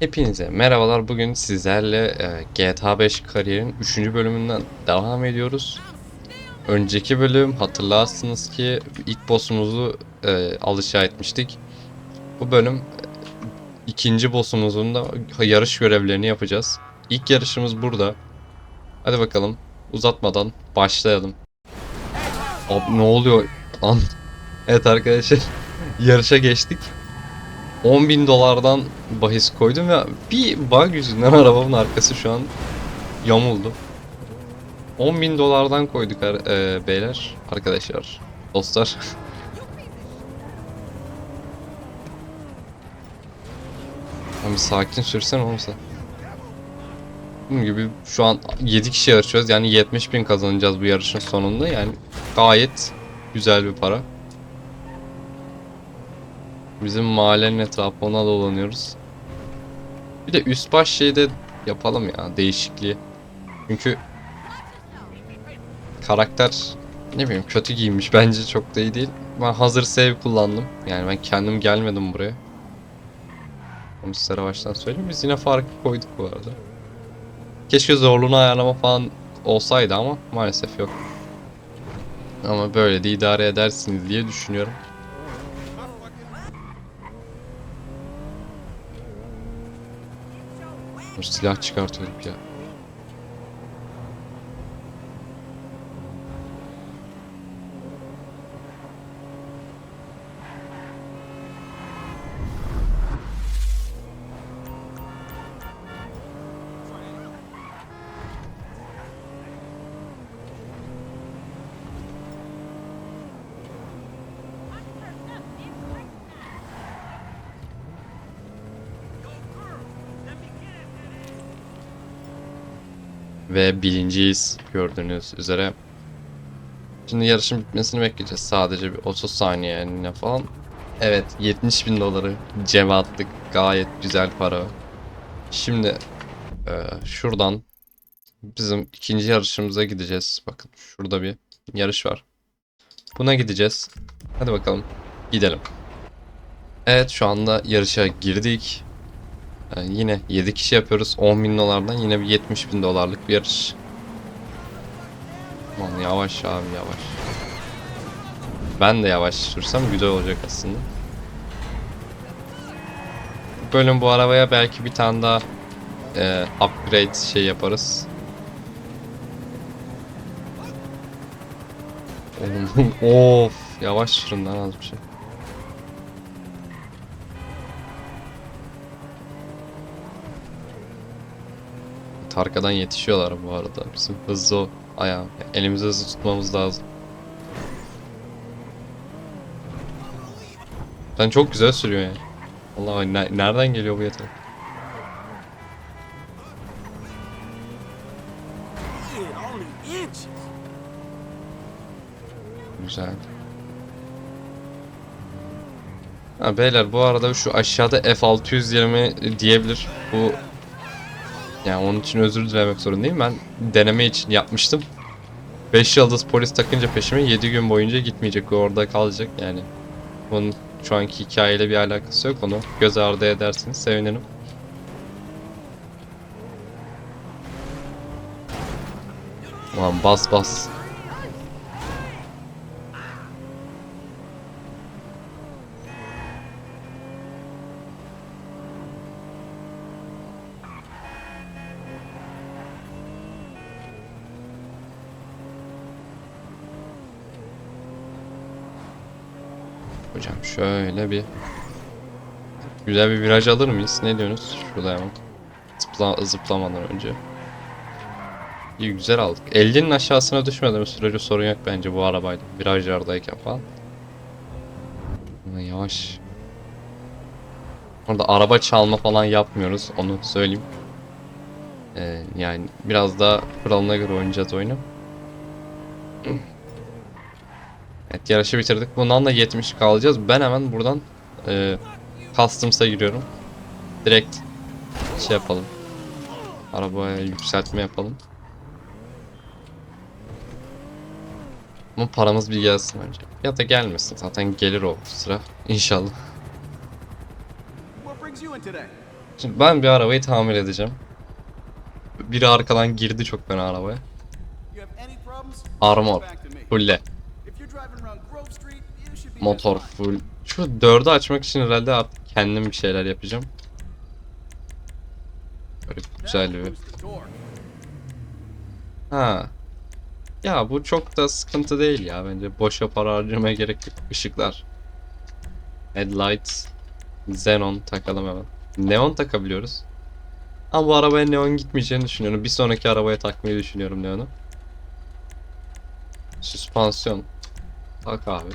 Hepinize merhabalar. Bugün sizlerle e, GTA 5 kariyerin 3. bölümünden devam ediyoruz. Önceki bölüm hatırlarsınız ki ilk boss'umuzu e, alışa etmiştik. Bu bölüm e, ikinci boss'umuzun da yarış görevlerini yapacağız. İlk yarışımız burada. Hadi bakalım uzatmadan başlayalım. Abi ne oluyor? An evet arkadaşlar yarışa geçtik. 10 bin dolardan bahis koydum ve bir bug yüzünden arabamın arkası şu an yamuldu. 10 bin dolardan koyduk e, beyler, arkadaşlar, dostlar. Abi sakin sürsen olmasa. Bunun gibi şu an 7 kişi yarışıyoruz yani 70 bin kazanacağız bu yarışın sonunda yani gayet güzel bir para. Bizim mahallenin etrafına dolanıyoruz. Bir de üst baş şeyde yapalım ya değişikliği. Çünkü karakter ne bileyim kötü giyinmiş bence çok da iyi değil. Ben hazır save kullandım. Yani ben kendim gelmedim buraya. Onu size baştan söyleyeyim. Biz yine farkı koyduk bu arada. Keşke zorluğunu ayarlama falan olsaydı ama maalesef yok. Ama böyle de idare edersiniz diye düşünüyorum. Silah çıkartıyorduk ya. Ve birinciyiz gördüğünüz üzere. Şimdi yarışın bitmesini bekleyeceğiz. Sadece bir 30 saniye falan. Evet 70 bin doları cebe attık. Gayet güzel para. Şimdi e, şuradan bizim ikinci yarışımıza gideceğiz. Bakın şurada bir yarış var. Buna gideceğiz. Hadi bakalım gidelim. Evet şu anda yarışa girdik. Ee, yine 7 kişi yapıyoruz. 10 bin dolardan yine bir 70 bin dolarlık bir yarış. Aman yavaş abi yavaş. Ben de yavaş sürsem güzel olacak aslında. Bu bölüm bu arabaya belki bir tane daha e, upgrade şey yaparız. Oğlum, of yavaş sürün lan az bir şey. Arkadan yetişiyorlar bu arada. Bizim hızlı ayağı. Elimizi hızlı tutmamız lazım. Sen çok güzel sürüyor yani. Allah ne- nereden geliyor bu yetenek? Güzel. Ha beyler bu arada şu aşağıda F620 diyebilir. Bu yani onun için özür dilemek zorundayım. Ben deneme için yapmıştım. 5 yıldız polis takınca peşime 7 gün boyunca gitmeyecek. Orada kalacak yani. Bunun şu anki hikayeyle bir alakası yok. Onu göz ardı edersiniz. Sevinirim. Ulan bas bas. Hocam şöyle bir güzel bir viraj alır mıyız? Ne diyorsunuz? Şurada hemen. Zıpla, zıplamadan önce. İyi güzel aldık. 50'nin aşağısına düşmediğimiz sürece sorun yok bence bu arabayla. Virajlardayken falan. Ama yavaş. Orada araba çalma falan yapmıyoruz. Onu söyleyeyim. Ee, yani biraz daha kuralına göre oynayacağız oyunu. Evet yarışı bitirdik. Bundan da 70 kalacağız. Ben hemen buradan e, Customs'a giriyorum. Direkt şey yapalım. Arabaya yükseltme yapalım. Ama paramız bir gelsin önce. Ya da gelmesin. Zaten gelir o sıra. İnşallah. Şimdi ben bir arabayı tamir edeceğim. Biri arkadan girdi çok fena arabaya. Armor. Fulle. Motor full. Şu dördü açmak için herhalde artık kendim bir şeyler yapacağım. Böyle güzel bir. Ha. Ya bu çok da sıkıntı değil ya bence. Boşa para harcamaya gerek yok. Işıklar. Headlights. Xenon takalım hemen. Neon takabiliyoruz. Ama bu arabaya neon gitmeyeceğini düşünüyorum. Bir sonraki arabaya takmayı düşünüyorum neonu. Süspansiyon. Tak abi.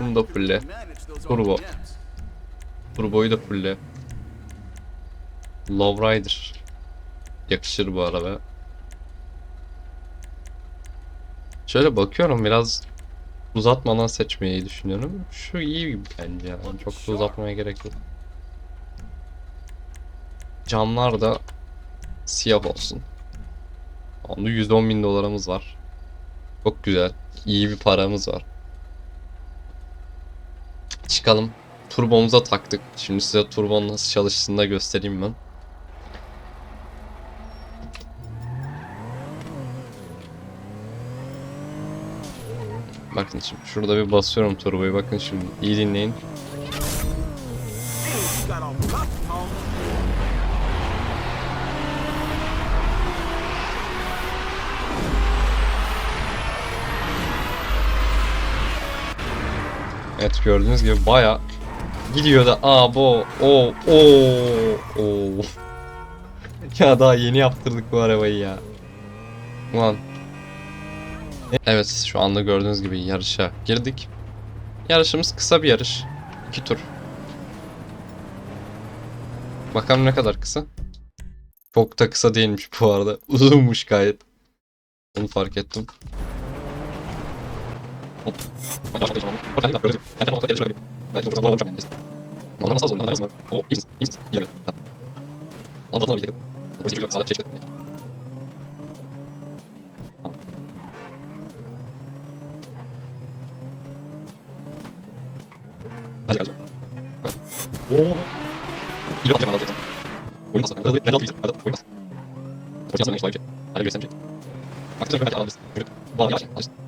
Bunu da fulle. Turbo. Turboyu da fulle. Lowrider. Yakışır bu araba. Şöyle bakıyorum biraz uzatmadan seçmeyi düşünüyorum. Şu iyi bence yani. Çok da uzatmaya gerek yok. Camlar da siyah olsun. Onda 110 bin dolarımız var. Çok güzel. İyi bir paramız var. Çıkalım. Turbomuza taktık. Şimdi size turbonun nasıl çalıştığını da göstereyim ben. Bakın şimdi şurada bir basıyorum turboyu. Bakın şimdi iyi dinleyin. Evet gördüğünüz gibi baya gidiyor da aa bu o o o ya daha yeni yaptırdık bu arabayı ya. Ulan. Evet şu anda gördüğünüz gibi yarışa girdik. Yarışımız kısa bir yarış. İki tur. Bakalım ne kadar kısa. Çok da kısa değilmiş bu arada. Uzunmuş gayet. Onu fark ettim. 다시 가죠. 오. 이거 갑자기 만나서 오인 봤어. 그래서 랜덤 비즈. 맞아. 오인 봤어. 도시가 선행 시도할게. 아니, 왜 쌤지? 박수 좀 해야지. 안 됐어. 와, 야, 아쉽다.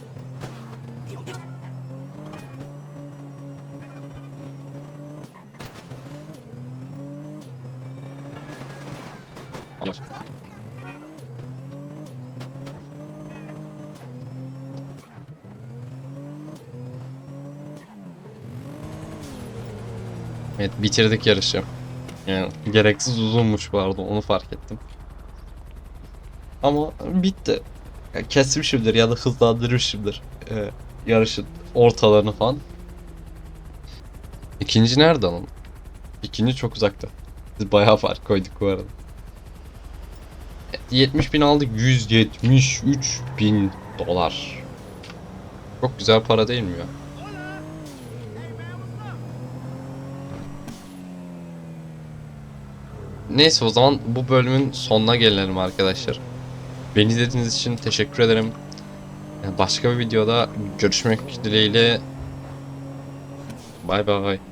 Evet bitirdik yarışı. Yani gereksiz uzunmuş bu arada onu fark ettim. Ama bitti. Ya kesmişimdir ya da hızlandırmışımdır e, yarışın ortalarını falan. İkinci nerede lan? İkinci çok uzakta. Biz bayağı fark koyduk bu arada. Evet, 70 bin aldık 173 bin dolar. Çok güzel para değil mi ya? Neyse o zaman bu bölümün sonuna gelelim arkadaşlar. Beni izlediğiniz için teşekkür ederim. Başka bir videoda görüşmek dileğiyle. Bay bay.